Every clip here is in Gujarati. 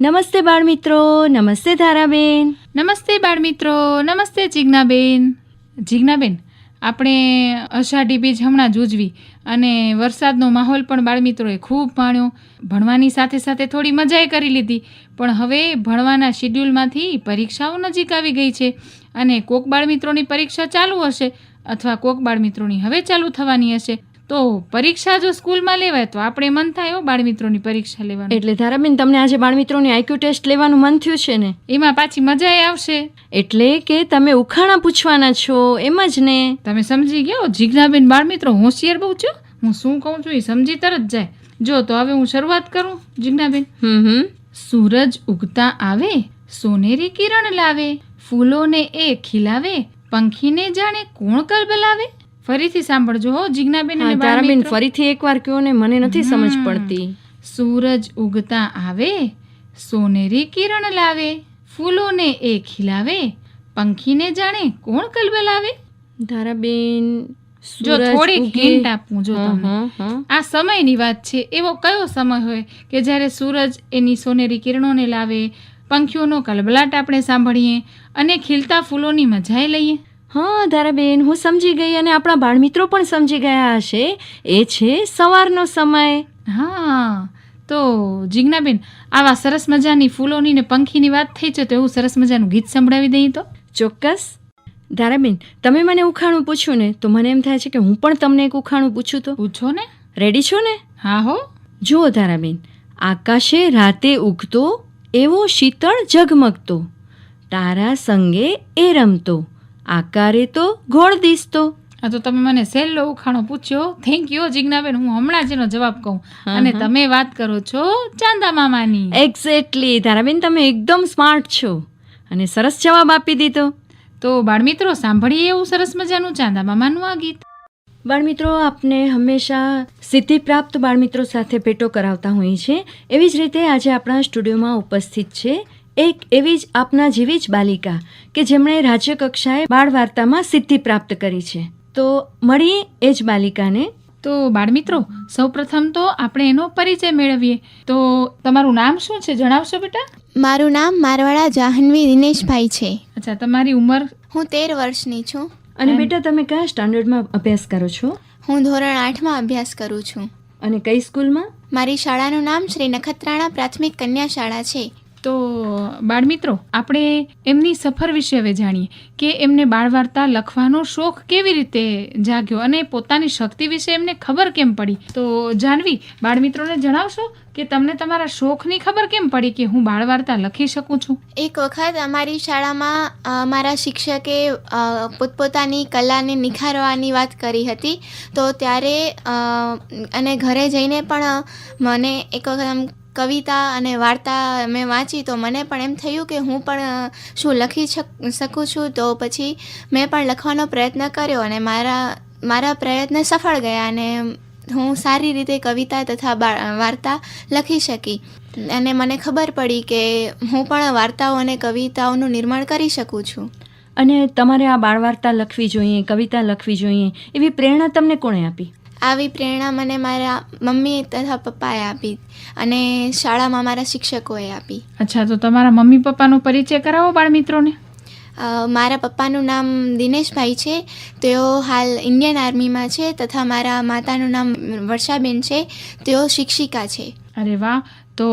નમસ્તે બાળમિત્રો, નમસ્તે ધારાબેન. નમસ્તે બાળમિત્રો, નમસ્તે જિજ્ઞાબેન. જિજ્ઞાબેન, આપણે અષાઢી બીજ હમણાં જ ઉજવી અને વરસાદનો માહોલ પણ બાળમિત્રોએ ખૂબ માણ્યો ભણવાની સાથે સાથે થોડી મજાએ કરી લીધી, પણ હવે ભણવાના શિડ્યુલમાંથી પરીક્ષાઓ નજીક આવી ગઈ છે અને કોક બાળમિત્રોની પરીક્ષા ચાલુ હશે અથવા કોક બાળમિત્રોની હવે ચાલુ થવાની હશે. તો પરીક્ષા જો સ્કૂલમાં લેવાય તો આપણે મન થાય હો બાળમિત્રોની પરીક્ષા લેવાનું. એટલે ધારાબેન તમને આજે બાળમિત્રોની આઈક્યુ ટેસ્ટ લેવાનું મન થયું છે ને? એમાં પાછી મજા આવશે. એટલે કે તમે ઉખાણા પૂછવાના છો એમ જ ને? તમે સમજી ગયો? જીજ્ઞાબેન બાળમિત્રો હોશિયાર બહુ છો? હું શું કહું છું એ સમજી તરત જાય. જો તો હવે હું શરૂઆત કરું જીજ્ઞાબેન. હમ હમ. સૂરજ ઉગતા આવે સોનેરી કિરણ લાવે ફૂલોને એ ખીલાવે પંખીને જાણે કોણ કલબલાવે? ફરીથી સાંભળજો હો જીજ્ઞાબેન અને તારાબેન ફરીથી એકવાર કહો ને મને નથી સમજ પડતી. સૂરજ ઉગતા આવે સોનેરી કિરણ લાવે ફૂલોને એ ખીલાવે પંખીને જાણે કોણ કલબલાવે ધારાબેન જો થોડીક હિન્ટ આપું જો તમને. આ સમયની વાત છે એવો કયો સમય હોય કે જ્યારે સૂરજ એની સોનેરી કિરણોને લાવે પંખીઓનો કલબલાટ આપણે સાંભળીએ અને ખીલતા ફૂલોની મજાએ લઈએ? હા ધારાબેન હું સમજી ગઈ અને આપણા બાળમિત્રો પણ સમજી ગયા હશે. એ છે સવારનો સમય. હા તો જીજ્ઞાબેન આવા સરસ મજાની ફૂલોની ને પંખીની વાત થઈ છે તો એવું સરસ મજાનું ગીત સંભળાવી દઈએ તો? ચોક્કસ. ધારાબેન તમે મને ઉખાણું પૂછ્યું ને તો મને એમ થાય છે કે હું પણ તમને એક ઉખાણું પૂછું તો. પૂછો ને. રેડી છો ને? હા હો. જુઓ ધારાબેન આકાશે રાતે ઉગતો એવો શીતળ ઝગમગતો તારા સંગે એ રમતો. આકારે તો ગોળ દિસતો આ તો તમે મને સહેલો ઉખાણો પૂછ્યો. થેન્ક યુ જિજ્ઞાબેન. હું હમણાં જ એનો જવાબ કહું. અને તમે વાત કરો છો ચાંદા મામાની. એક્ઝેક્ટલી ધારાબેન તમે એકદમ સ્માર્ટ છો. અને સરસ જવાબ આપી દીધો. તો બાળમિત્રો સાંભળીએ એવું સરસ મજાનું ચાંદા મામાનું આ ગીત? બાળમિત્રો આપને હંમેશા સિદ્ધિ પ્રાપ્ત બાળમિત્રો સાથે ભેટો કરાવતા હોઈએ છીએ. એવી જ રીતે આજે આપણા સ્ટુડિયોમાં ઉપસ્થિત છે એક એવી જ આપના જેવી જ બાલિકા કે જેમણે રાજ્યકક્ષાએ બાળ વાર્તામાં સિદ્ધિ પ્રાપ્ત કરી છે. તો મળીએ એ જ બાલિકાને. તો બાળમિત્રો સૌપ્રથમ તો આપણે એનો પરિચય મેળવીએ. તો તમારું નામ શું છે? જણાવશો બેટા? મારું નામ મારવાડા જાહનવી દિનેશભાઈ છે. અચ્છા તમારી ઉંમર? હું તેર વર્ષની છું. અને બેટા તમે કયા સ્ટાન્ડર્ડમાં અભ્યાસ કરો છો? હું ધોરણ આઠમાં અભ્યાસ કરું છું. અને કઈ સ્કૂલમાં? મારી શાળાનું નામ શ્રી નખત્રાણા પ્રાથમિક કન્યા શાળા છે. તો બાળમિત્રો આપણે એમની સફર વિશે હવે જાણીએ કે એમને બાળ વાર્તા લખવાનો શોખ કેવી રીતે જાગ્યો અને પોતાની શક્તિ વિશે એમને ખબર કેમ પડી? તો જાનવી બાળમિત્રોને જણાવશો કે તમને તમારા શોખની ખબર કેમ પડી કે હું બાળ વાર્તા લખી શકું છું? એક વખત અમારી શાળામાં અમારા મારા શિક્ષકે પોતપોતાની કલાને નિખારવાની વાત કરી હતી. તો ત્યારે અને ઘરે જઈને પણ મને એક વખત આમ કવિતા અને વાર્તા મેં વાંચી તો મને પણ એમ થયું કે હું પણ શું લખી શક- છું. તો પછી મેં પણ લખવાનો પ્રયત્ન કર્યો અને મારા મારા પ્રયત્ન સફળ ગયા અને હું સારી રીતે કવિતા તથા વાર્તા લખી શકી. અને મને ખબર પડી કે હું પણ વાર્તાઓ અને કવિતાઓનું નિર્માણ કરી શકું છું. અને તમારે આ બાળ વાર્તા લખવી જોઈએ, કવિતા લખવી જોઈએ, એવી પ્રેરણા તમને કોણે આપી? આવી પ્રેરણા મને મારા મમ્મી તથા પપ્પાએ આપી અને શાળામાં મારા શિક્ષકોએ આપી. અચ્છા તો તમારા મમ્મી પપ્પાનો પરિચય કરાવો બાળમિત્રોને. મિત્રોને મારા પપ્પાનું નામ દિનેશભાઈ છે તેઓ હાલ ઇન્ડિયન આર્મીમાં છે તથા મારા માતાનું નામ વર્ષાબેન છે તેઓ શિક્ષિકા છે. અરે વાહ તો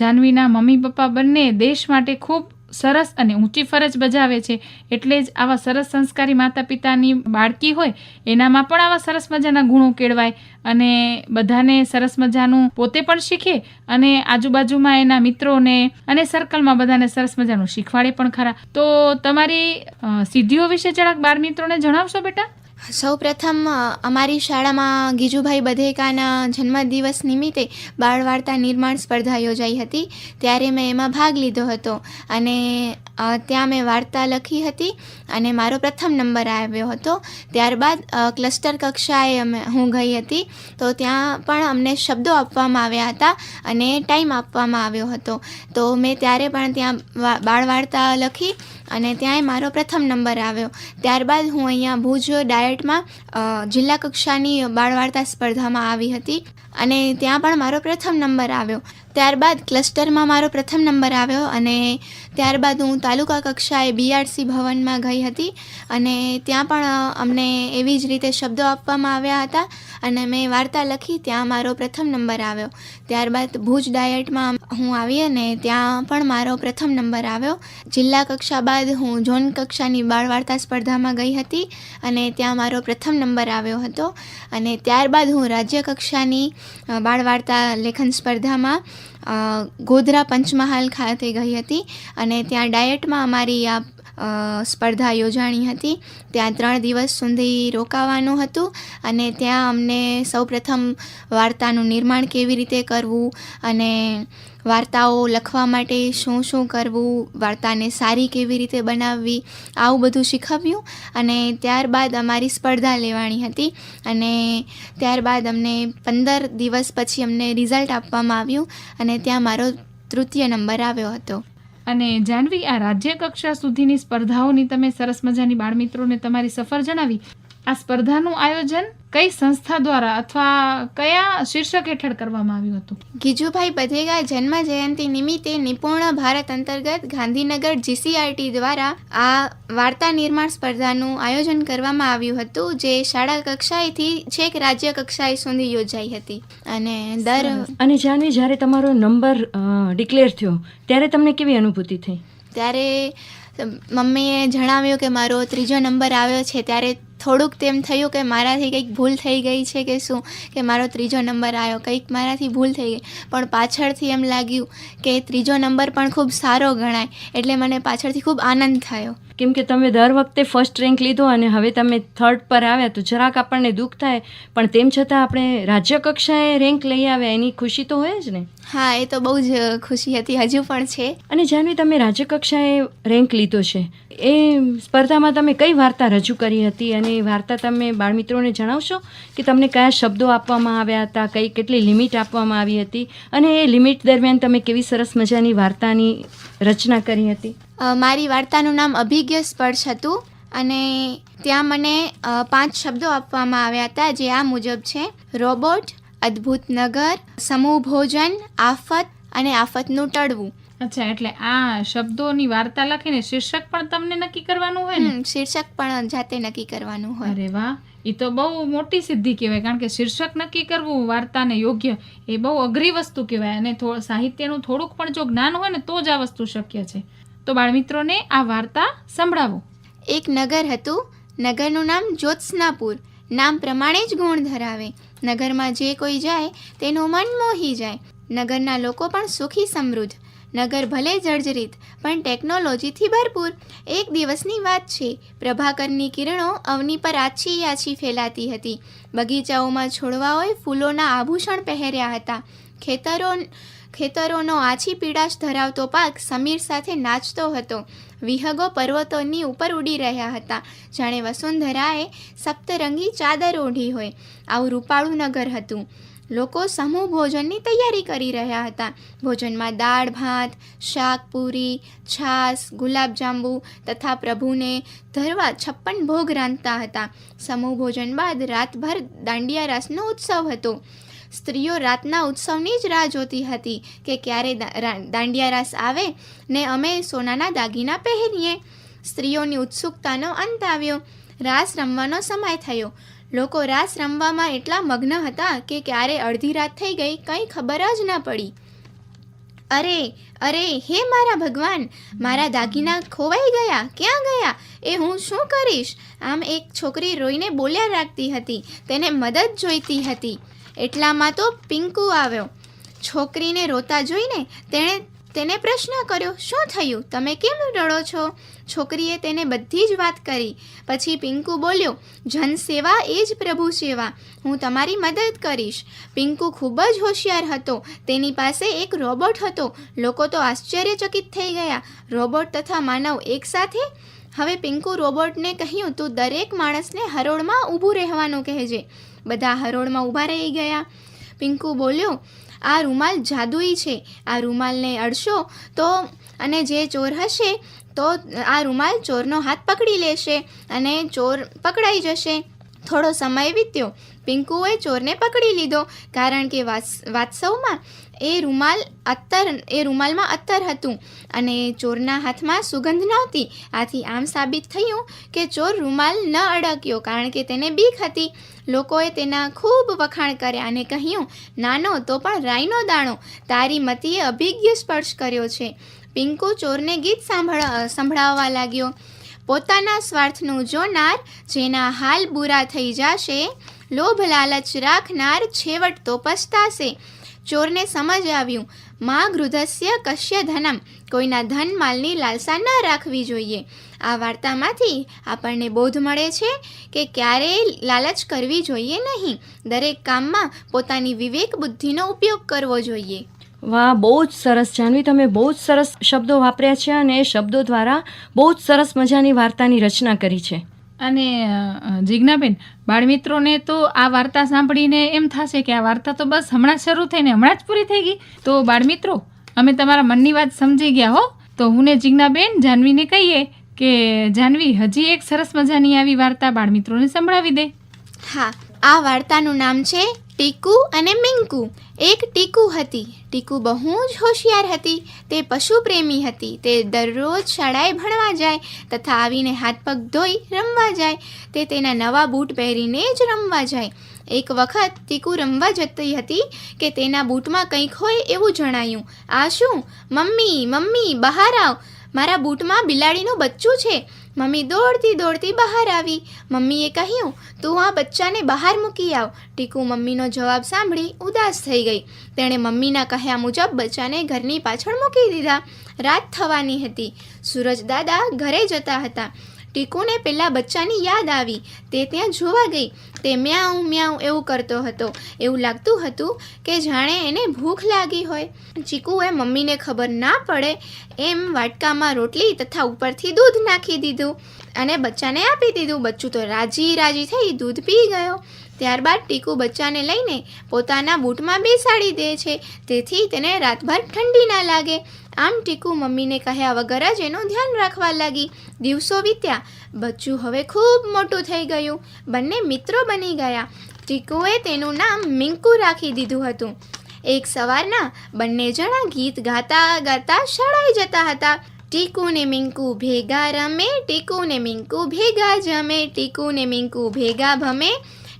જાનવીના મમ્મી પપ્પા બંને દેશ માટે ખૂબ સરસ અને ઊંચી ફરજ બજાવે છે. એટલે જ આવા સરસ સંસ્કારી માતા પિતાની બાળકી હોય, એનામાં પણ આવા સરસ મજાના ગુણો કેળવાય અને બધાને સરસ મજાનું પોતે પણ શીખે અને આજુબાજુમાં એના મિત્રોને અને સર્કલમાં બધાને સરસ મજાનું શીખવાડે પણ ખરા. તો તમારી સિદ્ધિઓ વિશે જરાક બાળ મિત્રોને જણાવશો બેટા? સૌ પ્રથમ અમારી શાળામાં ગીજુભાઈ બધેકાના જન્મદિવસ નિમિત્તે બાળ વાર્તા નિર્માણ સ્પર્ધા યોજાઈ હતી. ત્યારે મેં એમાં ભાગ લીધો હતો અને ત્યાં મેં વાર્તા લખી હતી અને મારો પ્રથમ નંબર આવ્યો હતો. ત્યારબાદ ક્લસ્ટર કક્ષાએ અમે, હું ગઈ હતી. તો ત્યાં પણ અમને શબ્દો આપવામાં આવ્યા હતા અને ટાઈમ આપવામાં આવ્યો હતો. તો મેં ત્યારે પણ ત્યાં બાળ વાર્તા લખી અને ત્યાંય મારો પ્રથમ નંબર આવ્યો. ત્યારબાદ હું અહીંયા ભુજ ડાયટમાં જિલ્લા કક્ષાની બાળવાર્તા સ્પર્ધામાં આવી હતી અને ત્યાં પણ મારો પ્રથમ નંબર આવ્યો. ત્યારબાદ ક્લસ્ટરમાં મારો પ્રથમ નંબર આવ્યો અને ત્યારબાદ હું તાલુકા કક્ષાએ બીઆરસી ભવનમાં ગઈ હતી અને ત્યાં પણ અમને એવી જ રીતે શબ્દો આપવામાં આવ્યા હતા અને મેં વાર્તા લખી, ત્યાં મારો પ્રથમ નંબર આવ્યો. ત્યારબાદ ભુજ ડાયટમાં હું આવી અને ત્યાં પણ મારો પ્રથમ નંબર આવ્યો. જિલ્લા કક્ષા બાદ હું ઝોન કક્ષાની બાળ વાર્તા સ્પર્ધામાં ગઈ હતી અને ત્યાં મારો પ્રથમ નંબર આવ્યો હતો. અને ત્યારબાદ હું રાજ્ય કક્ષાની બાળવાર્તા બાળ વાર્તા લેખન સ્પર્ધામાં ગોધરા પંચમહાલ ખાતે ગઈ હતી. અને ત્યાં ડાયટમાં અમારી આ સ્પર્ધા યોજાણી હતી. ત્યાં ત્રણ દિવસ સુધી રોકાવાનું હતું અને ત્યાં અમને સૌપ્રથમ વાર્તાનું નિર્માણ કેવી રીતે કરવું અને વાર્તાઓ લખવા માટે શું શું કરવું, વાર્તાને સારી કેવી રીતે બનાવવી, આવું બધું શીખવ્યું અને ત્યારબાદ અમારી સ્પર્ધા લેવાની હતી અને ત્યારબાદ અમને પંદર દિવસ પછી અમને રિઝલ્ટ આપવામાં આવ્યું અને ત્યાં મારો તૃતીય નંબર આવ્યો હતો. અને જાનવી, આ રાજ્ય કક્ષા સુધીની સ્પર્ધાઓની તમે સરસ મજાની બાળમિત્રોને તમારી સફર જણાવી. આ સ્પર્ધાનું આયોજન કઈ સંસ્થા દ્વારા અથવા કયા શીર્ષક હેઠળ કરવામાં આવ્યું હતું? ગીજુભાઈ બધેગા જન્મ જયંતિ નિમિત્તે નિપુણ ભારત અંતર્ગત ગાંધીનગર જીસીઆરટી દ્વારા આ વાર્તા નિર્માણ સ્પર્ધાનું આયોજન કરવામાં આવ્યું હતું જે શાળા કક્ષાએથી છેક રાજ્ય કક્ષાએ સુધી યોજાઈ હતી. અને દર અને જાનવી જ્યારે તમારો નંબર ડિક્લેર થયો ત્યારે તમને કેવી અનુભૂતિ થઈ? ત્યારે મમ્મીએ જણાવ્યું કે મારો ત્રીજો નંબર આવ્યો છે. ત્યારે થોડુંક તેમ થયું કે મારાથી કંઈક ભૂલ થઈ ગઈ છે કે શું, કે મારો ત્રીજો નંબર આવ્યો. કંઈક મારાથી ભૂલ થઈ ગઈ. પણ પાછળથી એમ લાગ્યું કે ત્રીજો નંબર પણ ખૂબ સારો ગણાય. એટલે મને પાછળથી ખૂબ આનંદ થયો. કેમ કે તમે દર વખતે ફર્સ્ટ રેન્ક લીધો અને હવે તમે થર્ડ પર આવ્યા તો જરાક આપણને દુઃખ થાય. પણ તેમ છતાં આપણે રાજ્ય કક્ષાએ રેન્ક લઈ આવ્યા એની ખુશી તો હોય જ ને? હા એ તો બહુ જ ખુશી હતી હજુ પણ છે. અને જાનવી તમે રાજ્ય કક્ષાએ રેન્ક લીધો છે. એ સ્પર્ધામાં તમે કઈ વાર્તા રજૂ કરી હતી? અને એ વાર્તા તમે બાળમિત્રોને જણાવશો કે તમને કયા શબ્દો આપવામાં આવ્યા હતા? કઈ કેટલી લિમિટ આપવામાં આવી હતી? અને એ લિમિટ દરમિયાન તમે કેવી સરસ મજાની વાર્તાની રચના કરી હતી? મારી વાર્તાનું નામ અભિજ્ઞ સ્પર્શ હતું અને ત્યાં મને પાંચ શબ્દો આપવામાં આવ્યા હતા જે આ મુજબ છે. રોબોટ અદ્ભુત નગર સમૂહ ભોજન આફત અને આફતનું ટળવું. અચ્છા એટલે આ શબ્દોની વાર્તા લખીને શીર્ષક પણ તમને નક્કી કરવાનું હોય ને? શીર્ષક પણ જાતે નક્કી કરવાનું હોય. અરે વાહ એ તો બહુ મોટી સિદ્ધિ કહેવાય કારણ કે શીર્ષક નક્કી કરવું વાર્તાને યોગ્ય એ બહુ અઘરી વસ્તુ કહેવાય અને સાહિત્યનું થોડુંક પણ જો જ્ઞાન હોય ને તો જ આ વસ્તુ શક્ય છે. તો બાળમિત્રોને આ વાર્તા સંભળાવો. એક નગર હતું. નગરનું નામ જ્યોત્સનાપુર. નામ પ્રમાણે જ ગુણ ધરાવે. નગરમાં જે કોઈ જાય, તેનું મન મોહી જાય. નગરના લોકો પણ સુખી સમૃદ્ધ. નગર ભલે જર્જરિત, પણ ટેકનોલોજીથી ભરપૂર. એક દિવસની વાત છે. પ્રભાકરની કિરણો અવની પર આછી આછી ફેલાતી હતી. બગીચાઓમાં છોડવાઓએ ફૂલોના આભૂષણ પહેર્યા હતા. ખેતરો ખેતરોનો આછી પીડાશ ધરાવતો પાક સમીર સાથે નાચતો હતો. વિહગો પર્વતોની ઉપર ઉડી રહ્યા હતા. જાણે વસુંધરાએ સપ્તરંગી ચાદર ઓઢી હોય. આવું રૂપાળું નગર હતું. લોકો સમૂહ ભોજનની તૈયારી કરી રહ્યા હતા. ભોજનમાં દાળ, ભાત, શાક, પૂરી, છાશ, ગુલાબજાંબુ તથા પ્રભુને ધરવા છપ્પન ભોગ રાંધતા હતા. સમૂહ ભોજન બાદ રાતભર દાંડિયા રાસનો ઉત્સવ હતો. સ્ત્રીઓ રાતના ઉત્સવની જ રાહ જોતી હતી કે ક્યારે દાંડિયા રાસ આવે ને અમે સોનાના દાગીના પહેરીએ. સ્ત્રીઓની ઉત્સુકતાનો અંત આવ્યો. રાસ રમવાનો સમય થયો. લોકો રાસ રમવામાં એટલા મગ્ન હતા કે ક્યારે અડધી રાત થઈ ગઈ કંઈ ખબર જ ન પડી. અરે અરે, હે મારા ભગવાન, મારા દાગીના ખોવાઈ ગયા, ક્યાં ગયા? એ હું શું કરીશ? આમ એક છોકરી રોઈને બોલ્યા રાખતી હતી, તેને મદદ જોઈતી હતી. એટલામાં તો પિંકુ આવ્યો. છોકરીને રોતા જોઈને તેણે તેને પ્રશ્ન કર્યો, શું થયું? તમે કેમ રડો છો? છોકરીએ તેને બધી જ વાત કરી. પછી પિંકુ બોલ્યો, જન સેવા એ જ પ્રભુ સેવા. હું તમારી મદદ કરીશ. પિંકુ ખૂબ જ હોશિયાર હતો. તેની પાસે એક રોબોટ હતો. લોકો તો આશ્ચર્યચકિત થઈ ગયા. રોબોટ તથા માનવ એકસાથે હવે પિંકુ રોબોટને કહ્યું, તું દરેક માણસને હરોળમાં ઊભું રહેવાનું કહેજે બધા હરોળમાં ઊભા રહી ગયા. પિંકુ બોલ્યો, આ રૂમાલ જાદુઈ છે. આ રૂમાલને અડશો તો અને જે ચોર હશે તો આ રૂમાલ ચોરનો હાથ પકડી લેશે અને ચોર પકડાઈ જશે. થોડો સમય વીત્યો. પિંકુએ ચોરને પકડી લીધો, કારણ કે વાત વાત્સવમાં એ રૂમાલ અત્તર, એ રૂમાલમાં અત્તર હતું અને ચોરના હાથમાં સુગંધ નહોતી. આથી આમ સાબિત થયું કે ચોર રૂમાલ ન અડક્યો કારણ કે તેને બીક હતી. લોકોએ તેના ખૂબ વખાણ કર્યા અને કહ્યું, નાનો, તો પણ રાઈનો દાણો. તારી મતીએ અભિજ્ઞ સ્પર્શ કર્યો છે. પિંકુ ચોરને ગીત સાંભળ સંભળાવવા લાગ્યો, પોતાના સ્વાર્થનું જોનાર જેના હાલ બુરા થઈ જશે, લોભ લાલચ રાખનાર છેવટ તો પછતાશે ચોરને સમજ આવ્યું મા ગૃધસ્ય કશ્ય ધનમ કોઈના ધન માલની લાલસા ન રાખવી જોઈએ. આ વાર્તામાંથી આપણને બોધ મળે છે કે ક્યારેય લાલચ કરવી જોઈએ નહીં. દરેક કામમાં પોતાની વિવેક બુદ્ધિનો ઉપયોગ કરવો જોઈએ. વાહ બહુ જ સરસ જાનવી. તમે બહુ જ સરસ શબ્દો વાપર્યા છે અને એ શબ્દો દ્વારા બહુ જ સરસ મજાની વાર્તાની રચના કરી છે. અને જિજ્ઞાબેન બાળમિત્રોને તો આ વાર્તા સાંભળીને એમ થશે કે આ વાર્તા તો બસ હમણાં શરૂ થઈને હમણાં જ પૂરી થઈ ગઈ. તો બાળમિત્રો, અમે તમારા મનની વાત સમજી ગયા હો. તો હું ને જિજ્ઞાબેન જાનવીને કહીએ કે જાનવી, હજી એક સરસ મજાની આવી વાર્તા બાળમિત્રોને સંભળાવી દે. હા, આ વાર્તાનું નામ છે ટીકુ અને મિંકુ. એક ટીકુ હતી. ટીકુ બહુ જ હોશિયાર હતી. તે પશુ પ્રેમી હતી. તે દરરોજ શાળાએ ભણવા જાય તથા આવીને હાથ પગ ધોઈ રમવા જાય. તે તેના નવા બૂટ પહેરીને જ રમવા જાય. એક વખત ટીકુ રમવા જતી હતી કે તેના બૂટમાં કંઈક હોય એવું જણાયું. આ શું? મમ્મી મમ્મી, બહાર આવ. મારા બૂટમાં બિલાડીનું બચ્ચું છે. મમ્મી દોડતી દોડતી બહાર આવી. મમ્મીએ કહ્યું, તું આ બચ્ચાને બહાર મૂકી આવ. ટીકુ મમ્મીનો જવાબ સાંભળી ઉદાસ થઈ ગઈ. તેણે મમ્મીના કહ્યા મુજબ બચ્ચાને ઘરની પાછળ મૂકી દીધા. રાત થવાની હતી. સૂરજ દાદા ઘરે જતા હતા. ટીકુને પેલા બચ્ચાની યાદ આવી. તે ત્યાં જોવા ગઈ. તે મ્યાઉ મ્યાઉ એવું કરતો હતો. એવું લાગતું હતું કે જાણે એને ભૂખ લાગી હોય. ચીકુએ મમ્મીને ખબર ના પડે એમ વાટકામાં રોટલી તથા ઉપરથી દૂધ નાખી દીધું અને બચ્ચાને આપી દીધું. બચ્ચું તો રાજી રાજી થઈ દૂધ પી ગયો. ત્યારબાદ ટીકુ બચ્ચાને લઈને પોતાના બૂટમાં બેસાડી દે છે. તેથી તેને રાતભર ઠંડી ના લાગે. આમ ટીકુ મમ્મીને કહ્યા વગર જ એનું ધ્યાન રાખવા લાગી. દિવસો વીત્યા. બચ્ચું હવે ખૂબ મોટું થઈ ગયું. બંને મિત્રો બની ગયા. ટીકુએ તેનું નામ મિંકુ રાખી દીધું હતું. એક સવારના બંને જણા ગીત ગાતા ગાતા શાળાએ જતા હતા. ટીકુ ને મિંકુ ભેગા રમે ટીકુ ને મિંકુ ભેગા જમે ટીકુ ને મિંકુ ભેગા ભમે.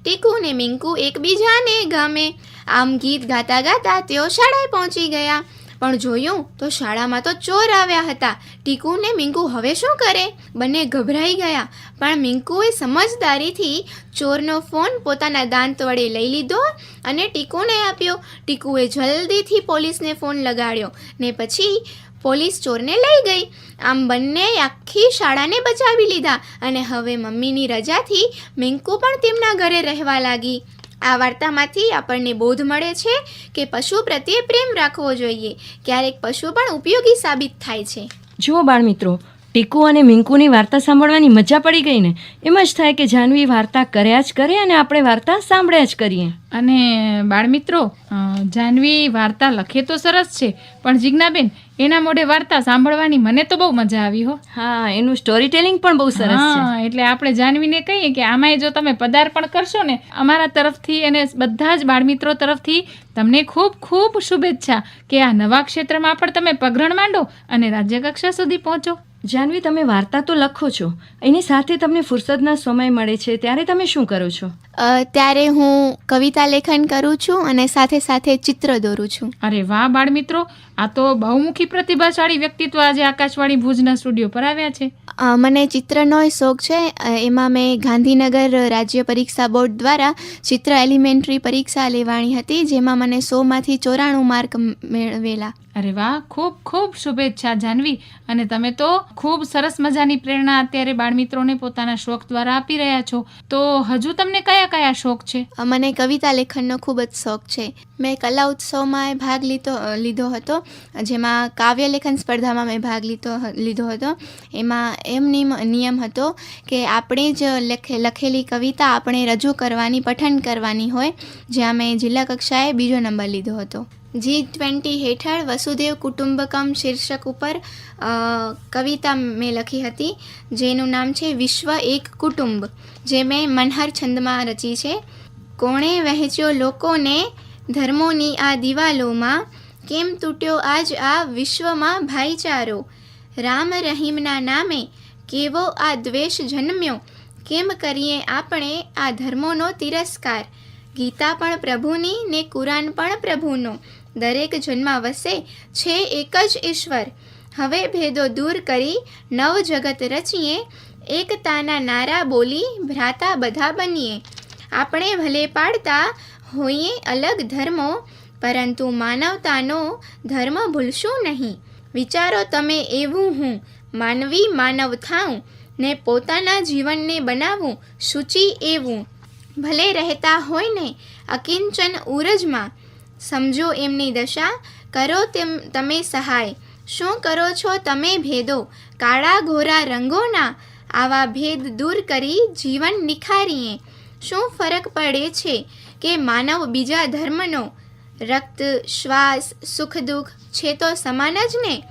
ટીકુ ને મિંકુ એકબીજાને ગમે. આમ ગીત ગાતા ગાતા તેઓ શાળાએ પહોંચી ગયા. પણ જોયું તો શાળામાં તો ચોર આવ્યા હતા. ટીકુ ને મિંકુ હવે શું કરે? બંને ગભરાઈ ગયા. પણ મિંકુએ સમજદારીથી ચોરનો ફોન પોતાના દાંત વડે લઈ લીધો અને ટીકુને આપ્યો. ટીકુએ જલ્દીથી પોલીસને ફોન લગાડ્યો ને પછી પોલીસ ચોરને લઈ ગઈ. આમ બંને આખી શાળાને બચાવી લીધા અને હવે મમ્મીની રજાથી મિંકુ પણ તેમના ઘરે રહેવા લાગી. આ વાર્તામાંથી આપણને બોધ મળે છે કે પશુ પ્રત્યે પ્રેમ રાખવો જોઈએ. ક્યારેક પશુ પણ ઉપયોગી સાબિત થાય છે. જુઓ બાળમિત્રો ટીકુ અને મિંકુની વાર્તા સાંભળવાની મજા પડી ગઈ ને? એમ જ થાય કે જાનવી વાર્તા કર્યા જ કરે અને આપણે વાર્તા સાંભળ્યા જ કરીએ. અને બાળમિત્રો જાનવી વાર્તા લખે તો સરસ છે પણ જિજ્ઞાબેન એના મોઢે વાર્તા સાંભળવાની મને તો બહુ મજા આવી હો. હા એનું સ્ટોરી ટેલિંગ પણ બહુ સરસ છે. હા એટલે આપણે જાનવીને કહીએ કે આમાંય જો તમે પદાર્પણ કરશો ને અમારા તરફથી અને બધા જ બાળમિત્રો તરફથી તમને ખૂબ ખૂબ શુભેચ્છા કે આ નવા ક્ષેત્રમાં પણ તમે પગરણ માંડો અને રાજ્ય કક્ષા સુધી પહોંચો. જાનવી તમે વાર્તા તો લખો છો. એની સાથે તમને ફુરસદના સમય મળે છે. ત્યારે તમે શું કરો છો? ત્યારે હું કવિતા લેખન કરું છું અને સાથે સાથે ચિત્ર દોરું છું. અરે વાહ બાળ મિત્રો આ તો બહુમુખી પ્રતિભાશાળી વ્યક્તિત્વ આજે આકાશવાણી ભુજના સ્ટુડિયો પર આવ્યા છે. મને ચિત્રનોય શોખ છે. એમાં મેં ગાંધીનગર રાજ્ય પરીક્ષા બોર્ડ દ્વારા ચિત્ર એલિમેન્ટરી પરીક્ષા લેવાની હતી જેમાં મને સોમાંથી ચોરાણું માર્ક મેળવેલા. અરે વાહ, ખૂબ ખૂબ શુભેચ્છા જાનવી. અને તમે તો ખૂબ સરસ મજાની પ્રેરણા અત્યારે બાળમિત્રોને પોતાના શોખ દ્વારા આપી રહ્યા છો. તો હજુ તમને કયા કયા શોખ છે? મને કવિતા લેખનનો ખૂબ જ શોખ છે. મેં કલા ઉત્સવમાં ભાગ લીધો લીધો હતો. જેમાં કાવ્ય લેખન સ્પર્ધામાં મેં ભાગ લીધો લીધો હતો. એમાં એમ નિયમ હતો કે આપણે જ લખે, લખેલી કવિતા આપણે રજૂ કરવાની, પઠન કરવાની હોય. જ્યાં મેં જિલ્લા કક્ષાએ બીજો નંબર લીધો હતો. જી ટ્વેન્ટી હેઠળ વસુદેવ કુટુંબકમ શીર્ષક ઉપર કવિતા મેં લખી હતી, જેનું નામ છે વિશ્વ એક કુટુંબ, જે મેં મનહર છંદમાં રચી છે. કોણે વહેંચ્યો લોકોને ધર્મોની આ દિવાલોમાં? કેમ તૂટ્યો આજ આ વિશ્વમાં ભાઈચારો? રામ રહીમના નામે કેવો આ દ્વેષ જન્મ્યો? કેમ કરીએ આપણે આ ધર્મોનો તિરસ્કાર? ગીતા પણ પ્રભુની ને કુરાન પણ પ્રભુનો. દરેક જન્મ વસે છે એક જ ઈશ્વર. હવે ભેદો દૂર કરી નવ જગત રચીએ, એકતાના નારા બોલી ભ્રાતા બધા બનીએ. આપણે ભલે પાડતા હોઈએ અલગ ધર્મો, પરંતુ માનવતાનો ધર્મ ભૂલશું નહીં. વિચારો તમે એવું હું, માનવી માનવ થાઉં, ને પોતાના જીવનને બનાવું શુચિ એવું. ભલે રહેતા હોય ને અકિંચન ઉરજમાં સમજો એમની દશા. કરો તેમ, તમે સહાય. શું કરો છો તમે ભેદો? કાળા ઘોરા રંગોના આવા ભેદ દૂર કરી જીવન નિખારીએ. શું ફરક પડે છે કે માનવ બીજા ધર્મનો રક્ત, શ્વાસ, સુખ, દુઃખ છે તો સમાન જ ને?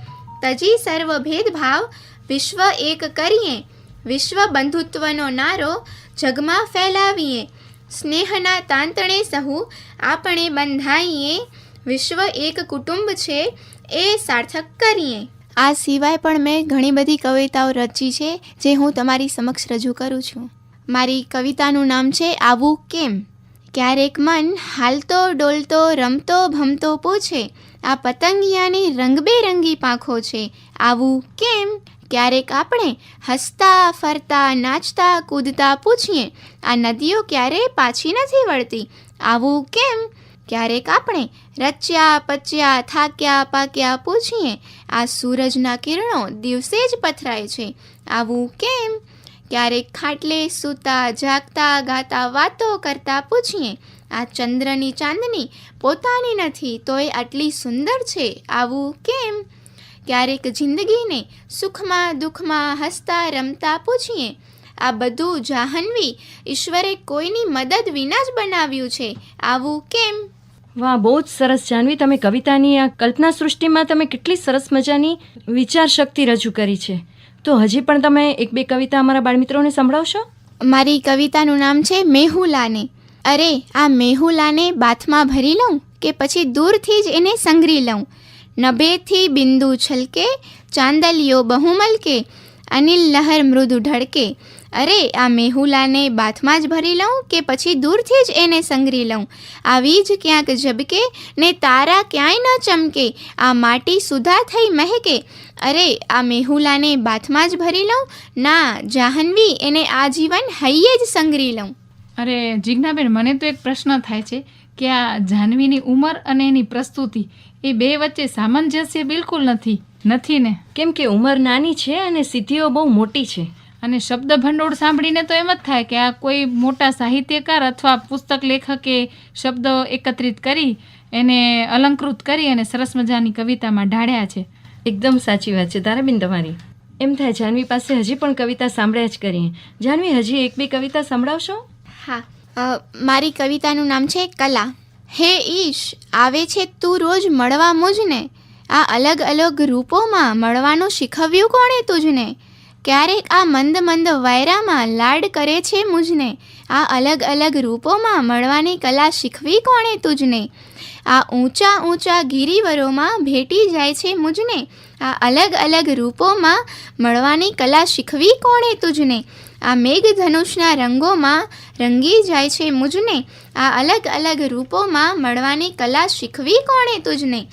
તજી સર્વ ભેદભાવ વિશ્વ એક કરીએ. વિશ્વ બંધુત્વનો નારો જગમાં ફેલાવીએ. સ્નેહના તાંતણે સહુ, આપણે બંધાઈએ, વિશ્વ એક કુટુંબ છે, એ સાર્થક કરીએ. આ સિવાય પણ મેં ઘણી બધી કવિતાઓ રચી છે, જે હું તમારી સમક્ષ રજૂ કરું છું. મારી કવિતાનું નામ છે, આવું કેમ? ક્યારેક મન હાલતો, ડોલતો, રમતો, ભમતો પૂછે, આ પતંગિયાની રંગબેરંગી પાંખો છે. આવું કેમ? ક્યારેક આપણે હસતા, ફરતા, નાચતા, કૂદતા પૂછીએ, આ નદીઓ ક્યારે પાછી નથી વળતી. આવું કેમ? ક્યારેક આપણે રચ્યા, પચ્યા, થાક્યા, પાક્યા પૂછીએ, આ સૂરજના કિરણો દિવસે જ પથરાય છે. આવું કેમ? ક્યારેક ખાટલે સૂતા, જાગતા, ગાતા વાતો કરતા પૂછીએ, આ ચંદ્રની ચાંદની પોતાની નથી, તોય આટલી સુંદર છે. આવું કેમ? ક્યારેક જિંદગીને સુખમાં દુઃખમાં હસતા રમતા પૂછીએ. આ બધું જાહ્નવી ઈશ્વરે કોઈની મદદ વિના જ બનાવ્યું છે. આવું કેમ? વાહ બહુ જ સરસ જાનવી. તમે કવિતાની આ કલ્પના સૃષ્ટિમાં તમે કેટલી સરસ મજાની વિચાર શક્તિ રજૂ કરી છે. તો હજી પણ તમે એક બે કવિતા અમારા બાળમિત્રોને સંભળાવશો? મારી કવિતાનું નામ છે મેહુલાને. અરે આ મેહુલાને બાથમાં ભરી લઉં કે પછી દૂરથી જ એને સંઘરી લઉં? નભેથી બિંદુ છલકે ચાંદલિયો બહુમલકે અનિલ લહર મૃદુ ઢળકે અરે આ મેહુલાને બાથમાં જ ભરી લઉં કે પછી દૂરથી જ એને સંગરી લઉં? આવી જ ક્યાંક ઝબકે, ને તારા ક્યાંય ન ચમકે? આ માટી સુધા થઈ મહેકે? અરે, આ મેહુલાને બાથમાં જ ભરી લઉં? ના, જાહ્નવી એને આજીવન હૈયે જ સંગરી લઉં. અરે, જિજ્ઞાબેન, મને તો એક પ્રશ્ન થાય છે કે આ જાહ્નવીની ઉંમર અને એની પ્રસ્તુતિ એ બે વચ્ચે સામંજસ્ય બિલકુલ નથી નથી ને? કેમ કે ઉંમર નાની છે અને સિદ્ધિઓ બહુ મોટી છે. અને શબ્દ ભંડોળ સાંભળીને તો એમ જ થાય કે આ કોઈ મોટા સાહિત્યકાર અથવા પુસ્તક લેખકે શબ્દો એકત્રિત કરી એને અલંકૃત કરી અને સરસ મજાની કવિતામાં ઢાળ્યા છે. એકદમ સાચી વાત છે તારાબેન તમારી. એમ થાય જાનવી પાસે હજી પણ કવિતા સાંભળ્યા જ કરીએ. જાનવી હજી એક બે કવિતા સંભળાવશો? હા મારી કવિતાનું નામ છે કલા. હે ઈશ, આવે છે તું રોજ મળવા મુજને? આ અલગ અલગ રૂપોમાં મળવાનું શીખવ્યું કોણે તુજને? ક્યારેક આ મંદ મંદ વાયરામાં લાડ કરે છે મુજને? આ અલગ અલગ રૂપોમાં મળવાની કલા શીખવી કોણે તુજને? આ ઊંચા ઊંચા ગિરિવરોમાં ભેટી જાય છે મુજને? આ અલગ અલગ રૂપોમાં મળવાની કલા શીખવી કોણે તુજને? આ મેઘધનુષના રંગોમાં રંગી જાય છે મુજને. આ અલગ અલગ રૂપોમાં મળવાની કલા શીખવી કોણે તુજને?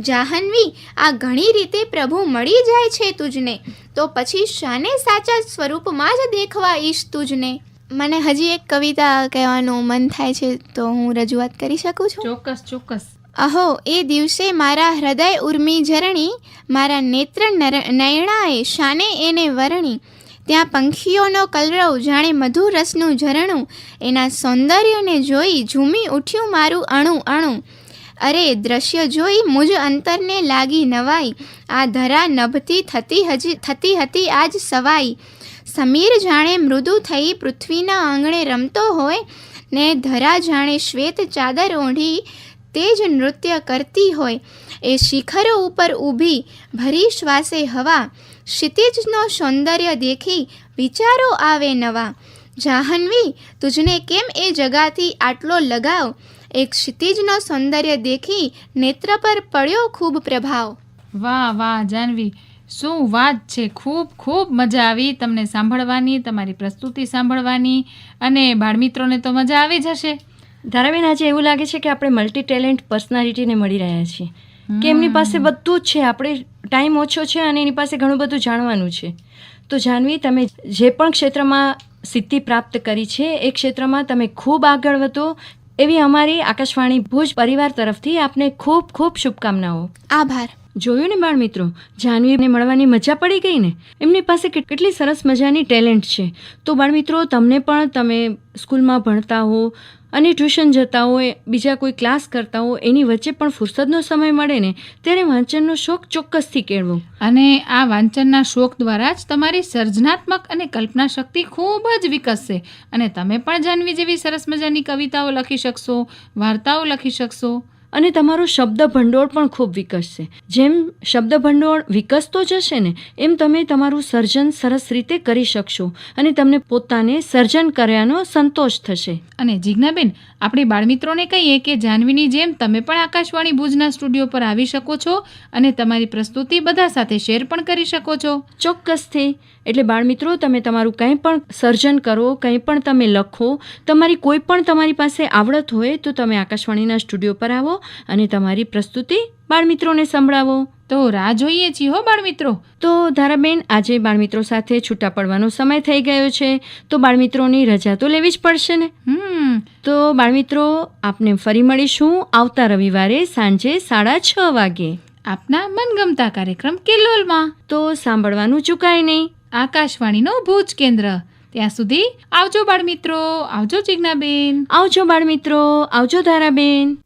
જાહનવી આ ઘણી રીતે પ્રભુ મળી જાય છે તુજને. તો પછી શાને સાચા સ્વરૂપમાં જ દેખવા ઈશ તુજને? મને હજી એક કવિતા કહેવાનું મન થાય છે તો હું રજૂઆત કરી શકું છું? ચોક્કસ ચોક્કસ. અહો એ દિવસે મારા હૃદય ઉર્મી ઝરણી મારા નેત્ર નયણાએ શાને એને વરણી. ત્યાં પંખીઓનો કલરવ જાણે મધુર રસનું ઝરણું, એના સૌંદર્યને જોઈ ઝૂમી ઉઠ્યું મારું અણુ અણુ. અરે, દ્રશ્ય જોઈ મુજ અંતરને લાગી નવાઈ. આ ધરા નભતી થતી હજી, થતી હતી આજ સવાઈ. સમીર જાણે મૃદુ થઈ પૃથ્વીના આંગણે રમતો હોય, ને ધરા જાણે શ્વેત ચાદર ઓઢી તે જ નૃત્ય કરતી હોય. એ શિખરો ઉપર ઊભી, ભરી શ્વાસે હવા. ક્ષિતિજનો સૌંદર્ય દેખી વિચારો આવે નવા. જાહનવી તુજને કેમ એ જગાથી આટલો લગાવ એક ક્ષિતિજનો સૌંદર્ય દેખી નેત્ર પર પડ્યો ખૂબ પ્રભાવ. વાહ વાહ જાનવી શું વાત છે? ખૂબ ખૂબ મજા આવી તમને સાંભળવાની તમારી પ્રસ્તુતિ સાંભળવાની અને બાળમિત્રોને તો મજા આવી જ હશે ધારાબેન આજે એવું લાગે છે કે આપણે મલ્ટી ટેલેન્ટ પર્સનાલિટીને મળી રહ્યા છીએ. કે એમની પાસે બધું જ છે. આપણે ટાઈમ ઓછો છે અને એની પાસે ઘણું બધું જાણવાનું છે. તો જાનવી તમે જે પણ ક્ષેત્રમાં સિદ્ધિ પ્રાપ્ત કરી છે એ ક્ષેત્રમાં તમે ખૂબ આગળ વધો. એવી અમારી આકાશવાણી ભુજ પરિવાર તરફથી આપને ખૂબ ખૂબ શુભકામનાઓ. આભાર. જોયું ને બાળ મિત્રો? જાનવીને મળવાની મજા પડી ગઈ ને? એમની પાસે કેટ- કેટલી સરસ મજાની ટેલેન્ટ છે. તો બાળ મિત્રો તમને પણ તમે સ્કૂલમાં ભણતા હો અને ટ્યુશન જતા હોય બીજા કોઈ ક્લાસ કરતા હોય એની વચ્ચે પણ ફુરસદનો સમય મળે ને, ત્યારે વાંચનનો શોખ ચોક્કસથી કેળવો. અને આ વાંચનના શોખ દ્વારા જ તમારી સર્જનાત્મક અને કલ્પના શક્તિ ખૂબ જ વિકસશે. અને તમે પણ જાનવી જેવી સરસ મજાની કવિતાઓ લખી શકશો, વાર્તાઓ લખી શકશો. અને તમારું શબ્દ ભંડોળ પણ ખૂબ વિકસશે. જેમ શબ્દ ભંડોળ વિકસતો જશે ને એમ તમે તમારું સર્જન સરસ રીતે કરી શકશો અને તમને પોતાને સર્જન કર્યાનો સંતોષ થશે. અને જીજ્ઞાબેન આપણે બાળમિત્રોને કહીએ કે જાનવીની જેમ તમે પણ આકાશવાણી ભુજના સ્ટુડિયો પર આવી શકો છો અને તમારી પ્રસ્તુતિ બધા સાથે શેર પણ કરી શકો છો. ચોક્કસથી. એટલે બાળમિત્રો તમે તમારું કંઈ પણ સર્જન કરો કંઈ પણ તમે લખો તમારી કોઈ પણ તમારી પાસે આવડત હોય તો તમે આકાશવાણીના સ્ટુડિયો પર આવો અને તમારી પ્રસ્તુતિ બાળમિત્રોને સંભળાવો. તો રાહ જોઈએ છીએ હો બાળમિત્રો. તો ધારાબેન આજે બાળમિત્રો સાથે છૂટા પડવાનો સમય થઈ ગયો છે. તો બાળમિત્રોની રજા તો લેવી જ પડશે ને? હમ. તો બાળમિત્રો આપને ફરી મળીશું આવતા રવિવારે સાંજે સાડા છ વાગે. આપના મનગમતા કાર્યક્રમ કિલ્લોલમાં. તો સાંભળવાનું ચૂકાય નહીં. આકાશવાણીનો ભુજ કેન્દ્ર. ત્યાં સુધી આવજો બાળમિત્રો આવજો જિજ્ઞાબેન. આવજો બાળમિત્રો આવજો ધારાબેન.